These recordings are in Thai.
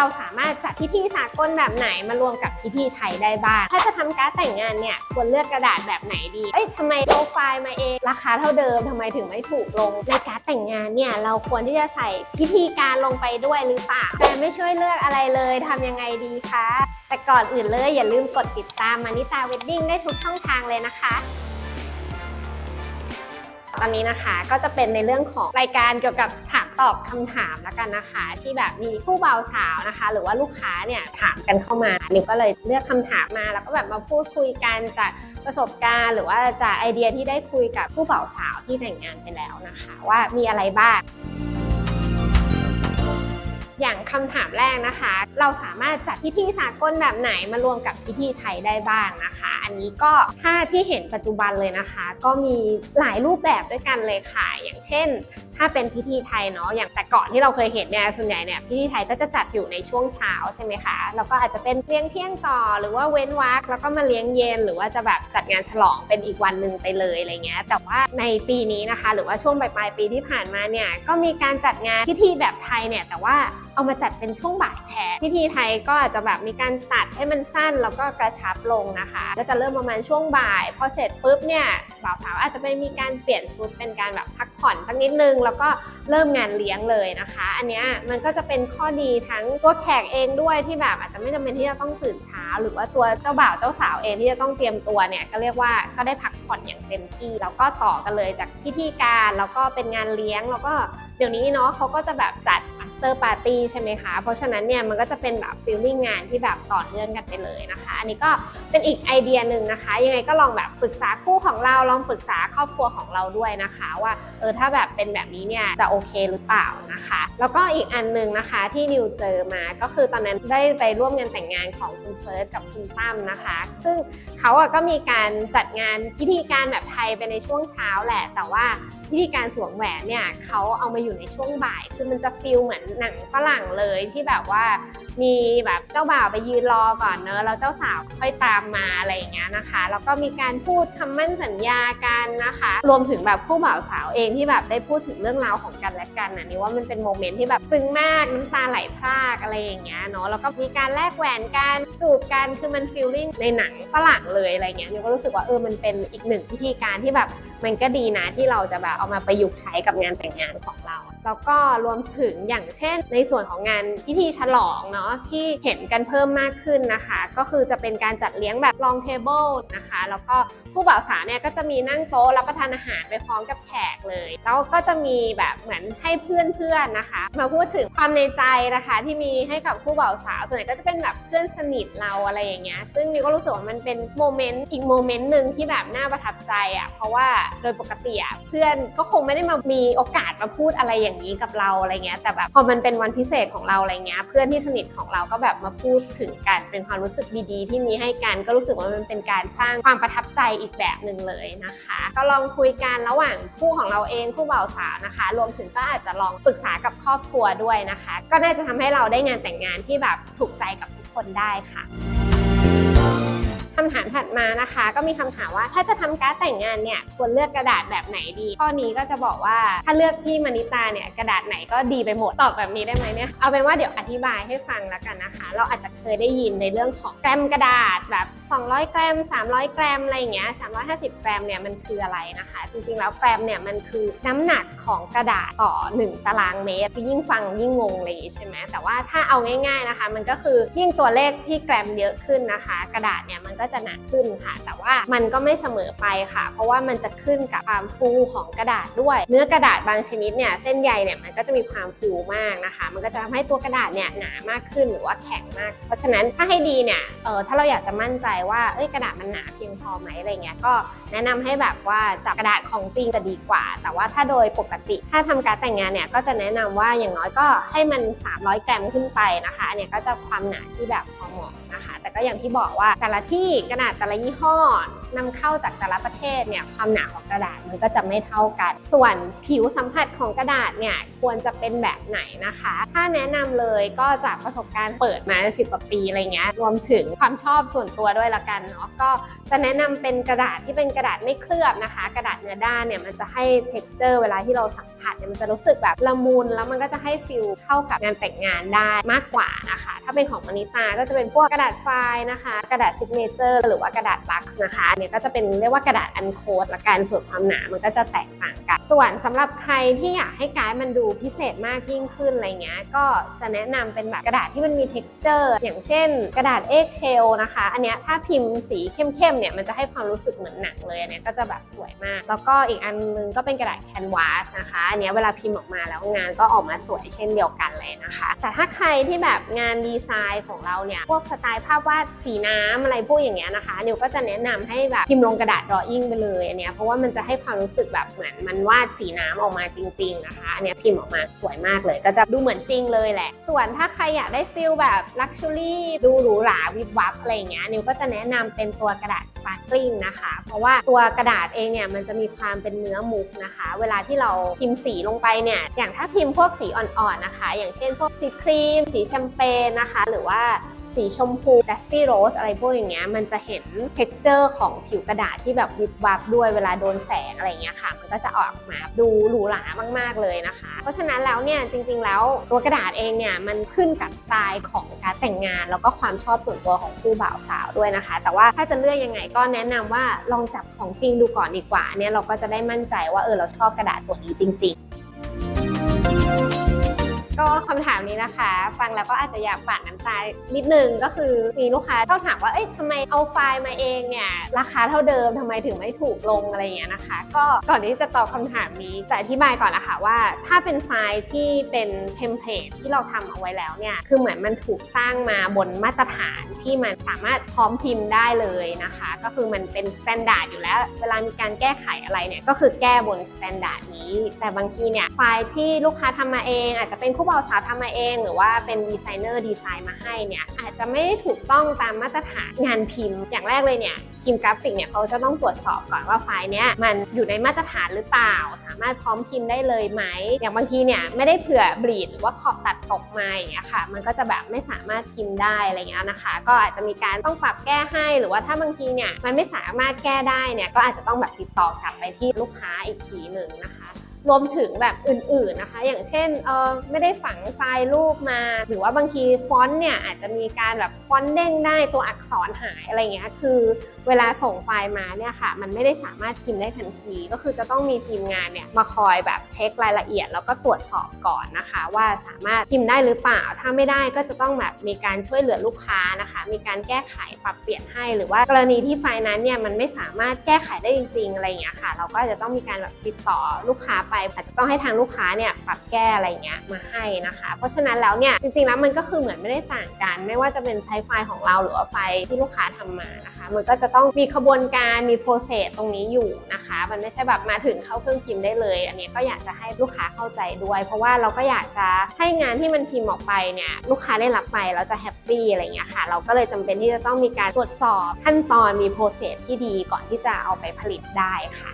เราสามารถจัดพิธีสากลแบบไหนมารวมกับพิธีไทยได้บ้าง ถ้าจะทำการ์ดแต่งงานเนี่ยควรเลือกกระดาษแบบไหนดี เอ้ยทำไมโปรไฟล์มาเอง ราคาเท่าเดิมทำไมถึงไม่ถูกลง ในการ์ดแต่งงานเนี่ยเราควรที่จะใส่พิธีการลงไปด้วยหรือเปล่า แต่ไม่ช่วยเลือกอะไรเลยทำยังไงดีคะ แต่ก่อนอื่นเลยอย่าลืมกดติดตามมานิตาเวดดิ้งได้ทุกช่องทางเลยนะคะตอนนี้นะคะก็จะเป็นในเรื่องของรายการเกี่ยวกับถ ตอบคำถามแล้วกันนะคะ ที่แบบมีผู้บ่าวสาวนะคะ หรือว่าลูกค้าเนี่ยถามกันเข้ามานิวก็เลยเลือกคำถามมา แล้วก็แบบมาพูดคุยกันจากประสบการณ์ หรือว่าจากไอเดียที่ได้คุยกับผู้บ่าวสาวที่แต่งงานไปแล้วนะคะ ว่ามีอะไรบ้าง อย่างคำถามแรกนะคะ เราสามารถจัดพิธีสากลแบบไหนมารวมกับพิธีไทยได้บ้างนะคะ อันนี้ก็ถ้าที่เห็นปัจจุบันเลยนะคะ ก็มีหลายรูปแบบด้วยกันเลยค่ะ อย่างเช่น ถ้าเป็นพิธีไทยเนาะอย่างแต่ก่อนที่เราเคยเห็นเนี่ยส่วนใหญ่เนี่ยพิธีไทยก็จะจัดอยู่ในช่วงเช้าใช่ไหมคะแล้วก็อาจจะเป็นเลี้ยงเที่ยงต่อหรือว่าเว้นวักแล้วก็มาเลี้ยงเย็น หรือว่าจะแบบจัดงานฉลองเป็นอีกวันหนึ่งไปเลยอะไรเงี้ยแต่ว่าในปีนี้นะคะ หรือว่าช่วงปลายๆปีที่ผ่านมาเนี่ยก็มีการจัดงานพิธีแบบไทยเนี่ยแต่ว่า เอามาจัดเป็นช่วงบ่ายแทนพิธีไทยก็อาจจะแบบมีการตัดให้มันสั้นแล้วก็กระชับลงนะคะ ก็จะเริ่มประมาณช่วงบ่าย พอเสร็จปุ๊บเนี่ยบ่าวสาวอาจจะไปมีการเปลี่ยนชุดเป็นการแบบพักผ่อนสักนิดนึง แล้วก็เริ่มงานเลี้ยงเลยนะคะ อันเนี้ยมันก็จะเป็นข้อดีทั้งตัวแขกเองด้วยที่แบบอาจจะไม่จำเป็นที่จะต้องตื่นเช้า หรือว่าตัวเจ้าบ่าวเจ้าสาวเองที่จะต้องเตรียมตัวเนี่ยก็เรียกว่าก็ได้พักผ่อนอย่างเต็มที่แล้วก็ต่อกันเลยจากพิธีการแล้วก็เป็นงานเลี้ยงแล้วก็เดี๋ยวนี้เนาะเขาก็จะแบบจัด after party ใช่ไหมคะ เพราะฉะนั้นเนี่ยมันก็จะเป็นแบบ feeling งานที่แบบต่อเนื่องกันไปเลยนะคะ อันนี้ก็เป็นอีกไอเดียหนึ่งนะคะ ยังไงก็ลองแบบปรึกษาคู่ของเราลองปรึกษาครอบครัวของเราด้วยนะคะ ว่าเออถ้าแบบเป็นแบบนี้เนี่ยจะโอเคหรือเปล่านะคะ แล้วก็อีกอันหนึ่งนะคะที่นิวเจอมาก็คือตอนนั้นได้ไปร่วมงานแต่งงานของคุณเฟิร์สกับคุณตั้มนะคะ ซึ่งเขาอะก็มีการจัดงานพิธีการแบบไทยไปในช่วงเช้าแหละ แต่ว่าพิธีการสวมแหวนเนี่ยเขาเอามาอยู่ในช่วงบ่าย คือมันจะฟีลเหมือนหนังฝรั่งเลยที่แบบว่ามีแบบเจ้าบ่าวไปยืนรอก่อนเนอะแล้วเจ้าสาวค่อยตามมาอะไรอย่างเงี้ยนะคะแล้วก็มีการพูดคำมั่นสัญญากันนะคะ รวมถึงแบบคู่บ่าวสาวเองที่แบบได้พูดถึงเรื่องราวของกันและกันนะนี่ว่ามันเป็นโมเมนต์ที่แบบซึ้งมากน้ำตาไหลพรากอะไรอย่างเงี้ยเนาะแล้วก็มีการแลกแหวนกันจูบกันคือมันฟีลลิ่งในหนังฝรั่งเลยอะไรเงี้ยนิวก็รู้สึกว่าเออมันเป็นอีกหนึ่งพิธีการที่แบบมันก็ดีนะที่เราจะแบบเอามาประยุกต์ใช้กับงานแต่งงานของเรา แล้วก็รวมถึงอย่างเช่น ในส่วนของงานพิธีฉลองเนาะที่เห็นกันเพิ่มมากขึ้นนะคะ ก็คือจะเป็นการจัดเลี้ยงแบบ long table นะคะ แล้วก็ผู้บ่าวสาวเนี่ยก็จะมีนั่งโต๊ะรับประทานอาหารไปพร้อมกับแขกเลย แล้วก็จะมีแบบเหมือนให้เพื่อนๆนะคะ มาพูดถึงความในใจนะคะ ที่มีให้กับผู้บ่าวสาว ส่วนใหญ่ก็จะเป็นแบบเพื่อนสนิทเราอะไรอย่างเงี้ยซึ่งมิวก็รู้สึกว่ามันเป็นโมเมนต์อีกโมเมนต์หนึ่งที่แบบน่าประทับใจอะเพราะว่าโดยปกติอะเพื่อนก็คงไม่ได้มามีโอกาสมาพูดอะไรอย่างนี้กับเราอะไรเงี้ยแต่แบบพอมันเป็นวันพิเศษของเราอะไรเงี้ยเพื่อนที่สนิทของเราก็แบบมาพูดถึงกันเป็นความรู้สึกดีๆ ที่มีให้กันก็รู้สึกว่ามันเป็นการสร้างความประทับใจอีกแบบหนึ่งเลยนะคะ ก็ลองคุยกันระหว่างคู่ของเราเองคู่บ่าวสาวนะคะ รวมถึงก็อาจจะลองปรึกษากับครอบครัวด้วยนะคะ ก็น่าจะทำให้เราได้งานแต่งงานที่แบบถูกใจกับทุกคนได้ค่ะ คำถามถัดมานะคะ ก็มีคำถามว่าถ้าจะทำการ์ดแต่งงานเนี่ยควรเลือกกระดาษแบบไหนดี ข้อนี้ก็จะบอกว่าถ้าเลือกที่มานิตาเนี่ยกระดาษไหนก็ดีไปหมดตอบแบบนี้ได้ไหมเนี่ยเอาเป็นว่าเดี๋ยวอธิบายให้ฟังแล้วกันนะคะ เราอาจจะเคยได้ยินในเรื่องของแกรมกระดาษแบบ 200 แกรม 300 แกรมอะไรอย่างเงี้ย350 แกรมเนี่ยมันคืออะไรนะคะ จริงๆแล้วแกรมเนี่ยมันคือน้ำหนักของกระดาษต่อ 1 ตารางเมตร ยิ่งฟังยิ่งงงเลยใช่ไหมแต่ว่าถ้าเอาง่าย ๆนะคะ มันก็คือยิ่งตัวเลขที่แกรมเยอะขึ้นนะคะ กระดาษเนี่ยมันก็จะหนักขึ้นค่ะ แต่ว่ามันก็ไม่เสมอไปค่ะ เพราะว่ามันจะขึ้นกับความฟูของกระดาษด้วย เนื้อกระดาษบางชนิดเนี่ยเส้นใยเนี่ยมันก็จะมีความฟูมากนะคะ มันก็จะทำให้ตัวกระดาษเนี่ยหนามากขึ้นหรือว่าแข็งมาก เพราะฉะนั้นถ้าให้ดีเนี่ยเออถ้าเราอยากจะมั่นใจว่าเอ้ยกระดาษมันหนาเพียงพอไหมอะไรเงี้ยก็แนะนำให้แบบว่าจับกระดาษของจริงจะดีกว่า แต่ว่าถ้าโดยปกติถ้าทำการแต่งงานเนี่ยก็จะแนะนำว่าอย่างน้อยก็ให้มัน 300แกรมขึ้นไปนะคะอันเนี้ยก็จะความหนาที่แบบพอเหมาะนะคะ ก็อย่างที่บอกว่าแต่ละที่ขนาดแต่ละยี่ห้อ นำเข้าจากแต่ละประเทศเนี่ยความหนาของกระดาษมันก็จะไม่เท่ากัน ส่วนผิวสัมผัสของกระดาษเนี่ยควรจะเป็นแบบไหนนะคะ ถ้าแนะนำเลยก็จากประสบการณ์เปิดมาสิบกว่าปีอะไรเงี้ยรวมถึงความชอบส่วนตัวด้วยละกันเนาะก็จะแนะนำเป็นกระดาษที่เป็นกระดาษไม่เคลือบนะคะ กระดาษเนื้อด้านเนี่ยมันจะให้ texture เวลาที่เราสัมผัสเนี่ยมันจะรู้สึกแบบละมุนแล้วมันก็จะให้ฟิลเข้ากับงานแต่งงานได้มากกว่านะคะ ถ้าเป็นของมณิตาก็จะเป็นพวกกระดาษไฟล์นะคะ กระดาษซิกเนเจอร์หรือว่ากระดาษลักซ์นะคะเนี่ยก็จะเป็นเรียกว่ากระดาษอันโคดละกันส่วนความหนามันก็จะแตกต่างกัน ส่วนสำหรับใครที่อยากให้การ์ดมันดูพิเศษมากยิ่งขึ้นอะไรเงี้ยก็จะแนะนำเป็นแบบกระดาษที่มันมี texture อย่างเช่น กระดาษเอ็กเชลนะคะ อันเนี้ยถ้าพิมพ์สีเข้มๆเนี่ยมันจะให้ความรู้สึกเหมือนหนังเลยอันเนี้ยก็จะแบบสวยมาก แล้วก็อีกอันนึงก็เป็นกระดาษแคนวาสนะคะอันเนี้ยเวลาพิมพ์ออกมาแล้วงานก็ออกมาสวยเช่นเดียวกันเลยนะคะ แต่ถ้าใครที่แบบงานดีไซน์ของเราเนี่ยพวกสไตล์ภาพวาดสีน้ำอะไรพวกอย่างเงี้ยนะคะนิวก็จะแนะนำให้แบบพิมพ์ลงกระดาษดรออิ่งไปเลยอันเนี้ยเพราะว่ามันจะให้ความรู้สึกแบบเหมือนมันวาดสีน้ำออกมาจริง ๆ นะคะ อันเนี้ยพิมพ์ออกมาสวยมากเลย ก็จะดูเหมือนจริงเลยแหละ ส่วนถ้าใครอยากได้ฟิลแบบลักชัวรี่ดูหรูหราวิบวับอะไรเงี้ยนิวก็จะแนะนำเป็นตัวกระดาษสปาร์คลิงนะคะ เพราะว่าตัวกระดาษเองเนี่ยมันจะมีความเป็นเนื้อมุกนะคะ เวลาที่เราพิมพ์สีลงไปเนี่ยอย่างถ้าพิมพ์พวกสีอ่อนๆนะคะ อย่างเช่นพวกสีครีม สีแชมเปญนะคะ หรือว่า สีชมพูดัสตี้โรสอะไรพวกอย่างเงี้ยมันจะเห็น texture ของผิวกระดาษที่แบบวิบวับด้วยเวลาโดนแสงอะไรเงี้ยค่ะ มันก็จะออกมาดูหรูหรามากๆเลยนะคะ เพราะฉะนั้นแล้วเนี่ยจริง ๆ แล้วตัวกระดาษเองเนี่ยมันขึ้นกับสไตล์ของการแต่งงาน แล้วก็ความชอบส่วนตัวของคู่บ่าวสาวด้วยนะคะ แต่ว่าถ้าจะเลือกยังไงก็แนะนำว่าลองจับของจริงดูก่อนดีกว่าเนี่ยเราก็จะได้มั่นใจว่าเออเราชอบกระดาษตัวนี้จริง ๆ ก็คำถามนี้นะคะ ฟังแล้วก็อาจจะอยากปาดน้ำตานิดนึงก็คือมีลูกค้าก็ถามว่าเอ้ยทำไมเอาไฟล์มาเองเนี่ยราคาเท่าเดิมทำไมถึงไม่ถูกลงอะไรอย่างเงี้ยนะคะ ก็ก่อนที่จะตอบคำถามนี้จะอธิบายก่อนนะคะว่า ถ้าเป็นไฟล์ที่เป็นเทมเพลตที่เราทำเอาไว้แล้วเนี่ยคือเหมือนมันถูกสร้างมาบนมาตรฐานที่มันสามารถพร้อมพิมพ์ได้เลยนะคะ ก็คือมันเป็นสแตนดาร์ดอยู่แล้ว เวลามีการแก้ไขอะไรเนี่ยก็คือแก้บนสแตนดาร์ดนี้ แต่บางทีเนี่ยไฟล์ที่ลูกค้าทำมาเอง อาจจะเป็นคู่บ่าวสาวทำมาเอง หรือว่าเป็นดีไซเนอร์ดีไซน์มาให้เนี่ยอาจจะไม่ได้ถูกต้องตามมาตรฐานงานพิมพ์ อย่างแรกเลยเนี่ยทีมกราฟิกเนี่ยเขาจะต้องตรวจสอบก่อนว่าไฟล์เนี้ยมันอยู่ในมาตรฐานหรือเปล่า สามารถพร้อมพิมพ์ได้เลยไหม อย่างบางทีเนี่ยไม่ได้เผื่อบลีดหรือว่าขอบตัดตกมาอย่างเงี้ยค่ะ มันก็จะแบบไม่สามารถพิมพ์ได้อะไรเงี้ยนะคะ ก็อาจจะมีการต้องปรับแก้ให้หรือว่าถ้าบางทีเนี่ยมันไม่สามารถแก้ได้เนี่ยก็อาจจะต้องแบบติดต่อกลับไปที่ลูกค้าอีกทีหนึ่งนะคะ รวมถึงแบบอื่นๆนะคะ อย่างเช่นเออไม่ได้ฝังไฟล์รูปมา หรือว่าบางทีฟอนต์เนี่ยอาจจะมีการแบบฟอนต์เด้งได้ตัวอักษรหายอะไรเงี้ยคือเวลาส่งไฟล์มาเนี่ยค่ะ มันไม่ได้สามารถพิมพ์ได้ทันที ก็คือจะต้องมีทีมงานเนี่ยมาคอยแบบเช็ครายละเอียด แล้วก็ตรวจสอบก่อนนะคะ ว่าสามารถพิมพ์ได้หรือเปล่า ถ้าไม่ได้ก็จะต้องแบบมีการช่วยเหลือลูกค้านะคะ มีการแก้ไขปรับเปลี่ยนให้ หรือว่ากรณีที่ไฟล์นั้นเนี่ยมันไม่สามารถแก้ไขได้จริงๆอะไรอย่างเงี้ยค่ะ เราก็จะต้องมีการแบบติดต่อลูกค้าไปอาจจะต้องให้ทางลูกค้าเนี่ยปรับแก้อะไรเงี้ยมาให้นะคะ เพราะฉะนั้นแล้วเนี่ยจริงๆแล้วมันก็คือเหมือนไม่ได้ต่างกัน ไม่ว่าจะเป็นใช้ไฟล์ของเราหรือว่าไฟล์ที่ลูกค้าทำมานะคะ มันก็จะต้องมีขบวนการมีโปรเซสตรงนี้อยู่นะคะ มันไม่ใช่แบบมาถึงเข้าเครื่องพิมพ์ได้เลย อันนี้ก็อยากจะให้ลูกค้าเข้าใจด้วย เพราะว่าเราก็อยากจะให้งานที่มันพิมพ์ออกไปเนี่ยลูกค้าได้รับไปแล้วจะแฮปปี้อะไรเงี้ยค่ะ เราก็เลยจำเป็นที่จะต้องมีการตรวจสอบขั้นตอนมีโปรเซสที่ดีก่อนที่จะเอาไปผลิตได้ค่ะ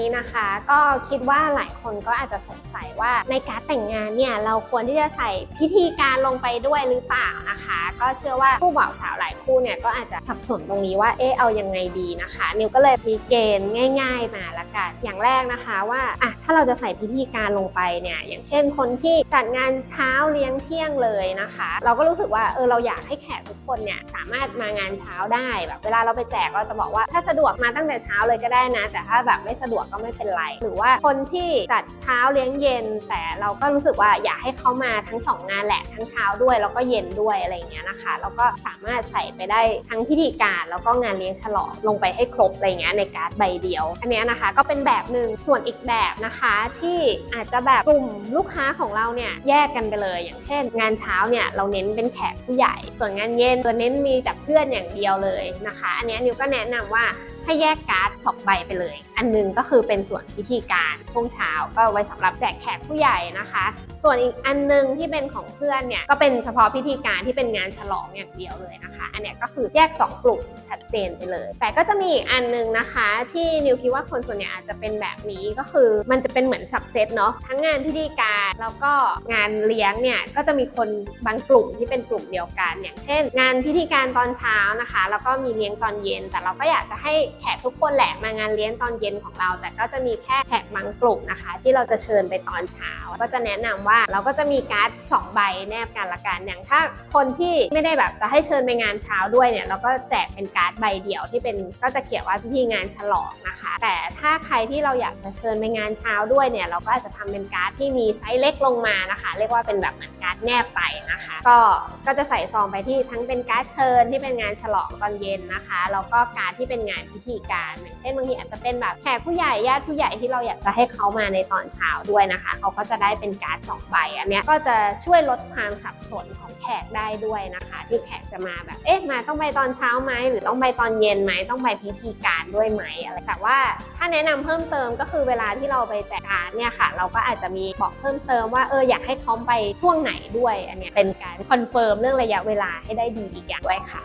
นี้นะคะ ก็คิดว่าหลายคนก็อาจจะสงสัยว่าในการแต่งงานเนี่ยเราควรที่จะใส่พิธีการลงไปด้วยหรือเปล่านะคะ ก็เชื่อว่าผู้บ่าวสาวหลายคู่เนี่ยก็อาจจะสับสนตรงนี้ว่าเอ๊ะเอายังไงดีนะคะ นิวก็เลยมีเกณฑ์ง่าย ๆ มาละกันอย่างแรกนะคะว่าอะถ้าเราจะใส่พิธีการลงไปเนี่ยอย่างเช่นคนที่จัดงานเช้าเลี้ยงเที่ยงเลยนะคะ เราก็รู้สึกว่าเออเราอยากให้แขกทุกคนเนี่ยสามารถมางานเช้าได้แบบเวลาเราไปแจกเราจะบอกว่าถ้าสะดวกมาตั้งแต่เช้าเลยก็ได้นะ แต่ถ้าแบบไม่สะดวกก็ไม่เป็นไร หรือว่าคนที่จัดเช้าเลี้ยงเย็น แต่เราก็รู้สึกว่าอยากให้เขามาทั้งสองงานแหละทั้งเช้าด้วยแล้วก็เย็นด้วยอะไรเงี้ยนะคะแล้วก็สามารถใส่ไปได้ทั้งพิธีการแล้วก็งานเลี้ยงฉลองลงไปให้ครบอะไรเงี้ยในการ์ดใบเดียว อันนี้นะคะก็เป็นแบบหนึ่งส่วนอีกแบบนะคะที่อาจจะแบบกลุ่มลูกค้าของเราเนี่ยแยกกันไปเลย อย่างเช่น งานเช้าเนี่ยเราเน้นเป็นแขกผู้ใหญ่ ส่วนงานเย็นตัวเน้นมีแต่เพื่อนอย่างเดียวเลยนะคะ อันนี้นิวก็แนะนำว่า ให้แยกการ์ดสองใบไปเลย อันหนึงก็คือเป็นส่วนพิธีการช่วงเช้าก็ไว้สำหรับแจกแขกผู้ใหญ่นะคะ ส่วนอีกอันหนึงที่เป็นของเพื่อนเนี่ยก็เป็นเฉพาะพิธีการที่เป็นงานฉลองอย่างเดียวเลยนะคะ อันเนี้ยก็คือแยก 2 กลุ่มชัดเจนไปเลย แต่ก็จะมีอีกอันหนึงนะคะ ที่นิวคิดว่าคนส่วนใหญ่อาจจะเป็นแบบนี้ก็คือมันจะเป็นเหมือนสับเซตเนาะทั้งงานพิธีการแล้วก็งานเลี้ยงเนี่ยก็จะมีคนบางกลุ่มที่เป็นกลุ่มเดียวกัน อย่างเช่น งานพิธีการตอนเช้านะคะ แล้วก็มีเลี้ยงตอนเย็น แต่เราก็อยากจะให้แขกทุกคนแหละมางานเลี้ยงตอนเย็นของเรา แต่ก็จะมีแค่แขกบางกลุ่มนะคะ ที่เราจะเชิญไปตอนเช้า ก็จะแนะนำว่าเราก็จะมีการ์ดสองใบแนบกันละกันอย่างถ้าคนที่ไม่ได้แบบจะให้เชิญไปงานเช้าด้วยเนี่ยเราก็แจกเป็นการ์ดใบเดียวที่เป็นก็จะเขียนว่าพิธีงานฉลองนะคะ แต่ถ้าใครที่เราอยากจะเชิญไปงานเช้าด้วยเนี่ยเราก็อาจจะทำเป็นการ์ดที่มีไซส์เล็กลงมานะคะ เรียกว่าเป็นแบบเหมือนการ์ดแนบไปนะคะ ก็ก็จะใส่ซองไปที่ทั้งเป็นการ์ดเชิญที่เป็นงานฉลองตอนเย็นนะคะแล้วก็การ์ดที่เป็นงานพิธีการอย่างเช่นบางทีอาจจะเป็นแบบแขกผู้ใหญ่ญาติผู้ใหญ่ที่เราอยากจะให้เขามาในตอนเช้าด้วยนะคะ เขาก็จะได้เป็นการ์ดสองใบอันนี้ก็จะช่วยลดความสับสนของแขกได้ด้วยนะคะ ที่แขกจะมาแบบเอ๊ะมาต้องไปตอนเช้าไหมหรือต้องไปตอนเย็นไหมต้องไปพิธีการด้วยไหมอะไรแต่ว่าถ้าแนะนำเพิ่มเติมก็คือเวลาที่เราไปแจกการ์ดเนี่ยค่ะ เราก็อาจจะมีบอกเพิ่มเติมว่าเอออยากให้เขาไปช่วงไหนด้วยอันนี้เป็นการคอนเฟิร์มเรื่องระยะเวลาให้ได้ดีอีกอย่างด้วยค่ะ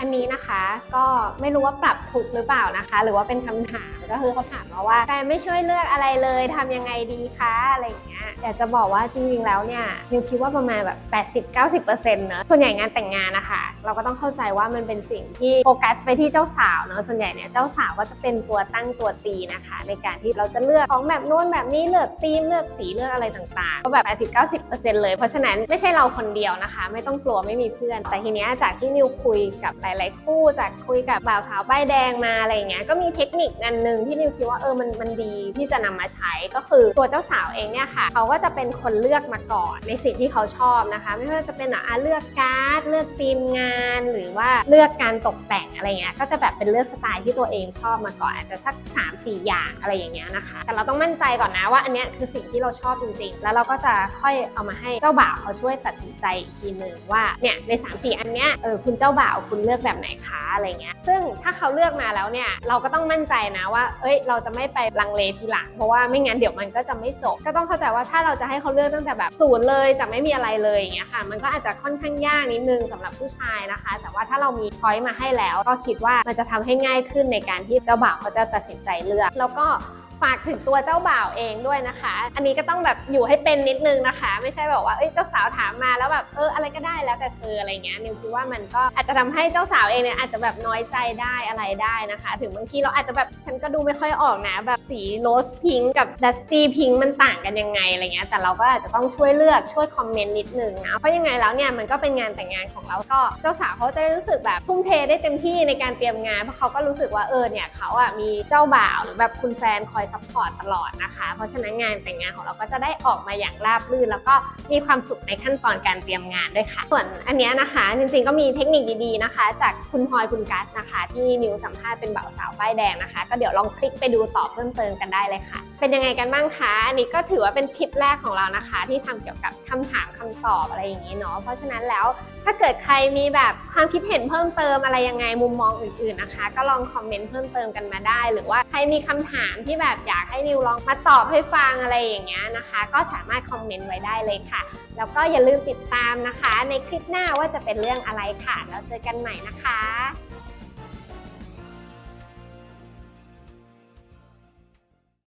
อันนี้นะคะก็ไม่รู้ว่าปรับถูกหรือเปล่านะคะ หรือว่าเป็นคำถามก็คือเขาถามมาว่าแฟนไม่ช่วยเลือกอะไรเลยทำยังไงดีคะอะไรอย่างเงี้ยอยากจะบอกว่าจริงๆแล้วเนี่ยนิวคิดว่าประมาณแบบ 80-90%เนอะส่วนใหญ่งานแต่งงานนะคะเราก็ต้องเข้าใจว่ามันเป็นสิ่งที่โฟกัสไปที่เจ้าสาวเนอะส่วนใหญ่เนี่ยเจ้าสาวก็จะเป็นตัวตั้งตัวตีนะคะ ในการที่เราจะเลือกของแบบโน้นแบบนี้เลือกธีมเลือกสีเลือกอะไรต่างๆก็แบบ80-90%เลยเพราะฉะนั้นไม่ใช่เราคนเดียวนะคะ ไม่ต้องกลัวไม่มีเพื่อน แต่ทีเนี้ยจากที่นิวคุยกับหลาย ๆ คู่จากคุยกับบ่าวสาวป้ายแดงมาอะไรเงี้ยก็มีเทคนิคอันหนึ่งที่นิวคิดว่าเออมันมันดีที่จะนำมาใช้ก็คือตัวเจ้าสาวเองเนี่ยค่ะเขาก็จะเป็นคนเลือกมาก่อนในสิ่งที่เขาชอบนะคะ ไม่ว่าจะเป็นอะเลือกการ์ดเลือกธีมงาน หรือว่าเลือกการตกแต่งอะไรเงี้ยก็จะแบบเป็นเลือกสไตล์ที่ตัวเองชอบมาก่อนอาจจะสัก 3 4 อย่างอะไรอย่างเงี้ยนะคะ แต่เราต้องมั่นใจก่อนนะว่าอันเนี้ยคือสิ่งที่เราชอบจริงๆ แล้วเราก็จะค่อยเอามาให้เจ้าบ่าวเขาช่วยตัดสินใจอีกทีหนึ่งว่าเนี่ยใน3 4อันเนี้ยเออคุณเจ้าบ่าวคุณเลือกแบบไหนคะอะไรเงี้ย ซึ่งถ้าเขาเลือกมาแล้วเนี่ยเราก็ต้องมั่นใจนะว่า เอ้ย เราจะไม่ไปลังเลทีหลัง เพราะว่าไม่งั้นเดี๋ยวมันก็จะไม่จบ ก็ต้องเข้าใจว่าถ้าเราจะให้เขาเลือกตั้งแต่แบบศูนย์เลยจะไม่มีอะไรเลยอย่างเงี้ยค่ะ มันก็อาจจะค่อนข้างยากนิดนึงสำหรับผู้ชายนะคะ แต่ว่าถ้าเรามีช้อยมาให้แล้ว ก็คิดว่ามันจะทำให้ง่ายขึ้นในการที่เจ้าบ่าวเขาจะตัดสินใจเลือก แล้วก็ ฝากถึงตัวเจ้าบ่าวเองด้วยนะคะ อันนี้ก็ต้องแบบอยู่ให้เป็นนิดนึงนะคะ ไม่ใช่แบบว่าเอ้ยเจ้าสาวถามมาแล้วแบบเอออะไรก็ได้แล้วแต่เธออะไรเงี้ยนิวคิดว่ามันก็อาจจะทำให้เจ้าสาวเองเนี่ยอาจจะแบบน้อยใจได้อะไรได้นะคะ ถึงบางทีเราอาจจะแบบฉันก็ดูไม่ค่อยออกนะ แบบสีโรสพิงกับดัสตี้พิงมันต่างกันยังไงอะไรเงี้ยแต่เราก็อาจจะต้องช่วยเลือกช่วยคอมเมนต์นิดนึงนะเพราะยังไงแล้วเนี่ยมันก็เป็นงานแต่งงานของเราก็เจ้าสาวเขาจะได้รู้สึกแบบทุ่มเทได้เต็มที่ในการเตรียมงานเพราะเขาก็รู้สึกว่าเออเนี่ยเขาอะมีเจ้าบ่าวหรือแบบคุณแฟนคอยซัพพอร์ตตลอดนะคะ เพราะฉะนั้นงานแต่งงานของเราก็จะได้ออกมาอย่างราบรื่น แล้วก็มีความสุขในขั้นตอนการเตรียมงานด้วยค่ะ ส่วนอันนี้นะคะ จริงๆก็มีเทคนิคดีๆนะคะ จากคุณพลอยคุณกัสนะคะ ที่นิวสัมภาษณ์เป็นบ่าวสาวป้ายแดงนะคะ ก็เดี๋ยวลองคลิกไปดูต่อเพิ่มเติมกันได้เลยค่ะ เป็นยังไงกันบ้างคะอันนี้ก็ถือว่าเป็นคลิปแรกของเรานะคะ ที่ทำเกี่ยวกับคำถามคำตอบอะไรอย่างนี้เนาะเพราะฉะนั้นแล้วถ้าเกิดใครมีแบบความคิดเห็นเพิ่มเติมอะไรยังไงมุมมองอื่นๆนะคะ ก็ลองคอมเมนต์เพิ่มเติมกันมาได้ หรือว่าใครมีคำถามที่แบบแบบอยากให้นิวลองมาตอบให้ฟังอะไรอย่างเงี้ยนะคะ ก็สามารถคอมเมนต์ไว้ได้เลยค่ะ แล้วก็อย่าลืมติดตามนะคะ ในคลิปหน้าว่าจะเป็นเรื่องอะไรค่ะ แล้วเจอกันใหม่นะคะ